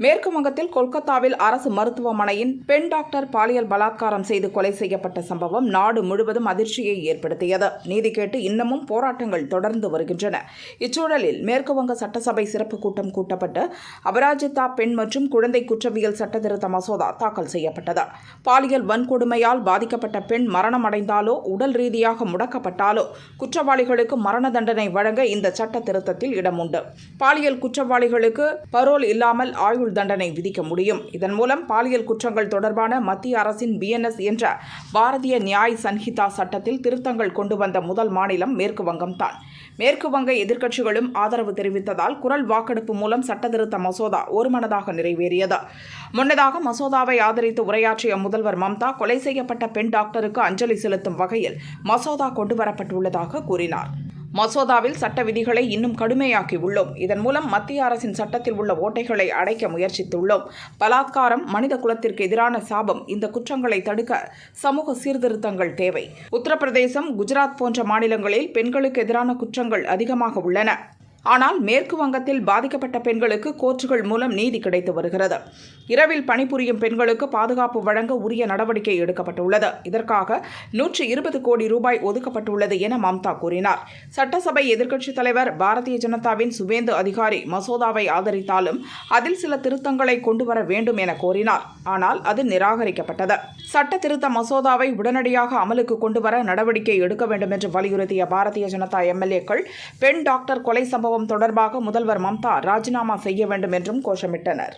மேற்கு வங்கத்தில் கொல்கத்தாவில் அரசு மருத்துவமனையின் பெண் டாக்டர் பாலியல் பலாத்காரம் செய்து கொலை செய்யப்பட்ட சம்பவம் நாடு முழுவதும் அதிர்ச்சியை ஏற்படுத்தியது. நீதி கேட்டு இன்னமும் போராட்டங்கள் தொடர்ந்து வருகின்றன. இச்சூழலில் மேற்கு வங்க சட்டசபை சிறப்பு கூட்டம் கூட்டப்பட்டு அபராஜிதா பெண் மற்றும் குழந்தை குற்றவியல் சட்டத்திருத்த மசோதா தாக்கல் செய்யப்பட்டது. பாலியல் வன்கொடுமையால் பாதிக்கப்பட்ட பெண் மரணம் அடைந்தாலோ உடல் ரீதியாக முடக்கப்பட்டாலோ குற்றவாளிகளுக்கு மரண தண்டனை வழங்க இந்த சட்ட திருத்தத்தில் இடம் உண்டு பாலியல் குற்றவாளிகளுக்கு பரோல் இல்லாமல் ஆயுள் தண்டனை விதிக்க முடியும். இதன் மூலம் பாலியல் குற்றங்கள் தொடர்பான மத்திய அரசின் பிஎன்எஸ் என்ற பாரதிய நியாய் சன்ஹிதா சட்டத்தில் திருத்தங்கள் கொண்டு வந்த முதல் மாநிலம் மேற்கு வங்கம் தான். மேற்கு வங்க எதிர்க்கட்சிகளும் ஆதரவு தெரிவித்ததால் குரல் வாக்கெடுப்பு மூலம் சட்டத்திருத்த மசோதா ஒருமனதாக நிறைவேறியது. முன்னதாக மசோதாவை ஆதரித்து உரையாற்றிய முதல்வர் மம்தா கொலை செய்யப்பட்ட பெண் டாக்டருக்கு அஞ்சலி செலுத்தும் வகையில் மசோதா கொண்டுவரப்பட்டுள்ளதாக கூறினார். மசோதாவில் சட்ட விதிகளை இன்னும் கடுமையாக்கி உள்ளோம் இதன் மூலம் மத்திய அரசின் சட்டத்தில் உள்ள ஓட்டைகளை அடைக்க முயற்சித்துள்ளோம். பலாத்காரம் மனித குலத்திற்கு எதிரான சாபம் இந்த குற்றங்களை தடுக்க சமூக சீர்திருத்தங்கள் தேவை. உத்தரப்பிரதேசம் குஜராத் போன்ற மாநிலங்களில் பெண்களுக்கு எதிரான குற்றங்கள் அதிகமாக உள்ளன. ஆனால் மேற்கு வங்கத்தில் பாதிக்கப்பட்ட பெண்களுக்கு கோர்ட்டுகள் மூலம் நீதி கிடைத்து வருகிறது. இரவில் பணிபுரியும் பெண்களுக்கு பாதுகாப்பு வழங்க உரிய நடவடிக்கை எடுக்கப்பட்டுள்ளது. இதற்காக நூற்றி இருபது கோடி ரூபாய் ஒதுக்கப்பட்டுள்ளது என மம்தா கூறினார். சட்டசபை எதிர்க்கட்சித் தலைவர் பாரதிய ஜனதாவின் சுவேந்து அதிகாரி மசோதாவை ஆதரித்தாலும் அதில் சில திருத்தங்களை கொண்டு வர வேண்டும் என கோரினார். ஆனால் அது நிராகரிக்கப்பட்டது. சட்ட திருத்த மசோதாவை உடனடியாக அமலுக்கு கொண்டு வர நடவடிக்கை எடுக்க வேண்டும் என்று வலியுறுத்திய பாரதிய ஜனதா எம்எல்ஏக்கள் பெண் டாக்டர் கொலை சம்பவம் சம்பவம் தொடர்பாக முதல்வர் மம்தா ராஜினாமா செய்ய வேண்டும் என்றும் கோஷமிட்டனர்.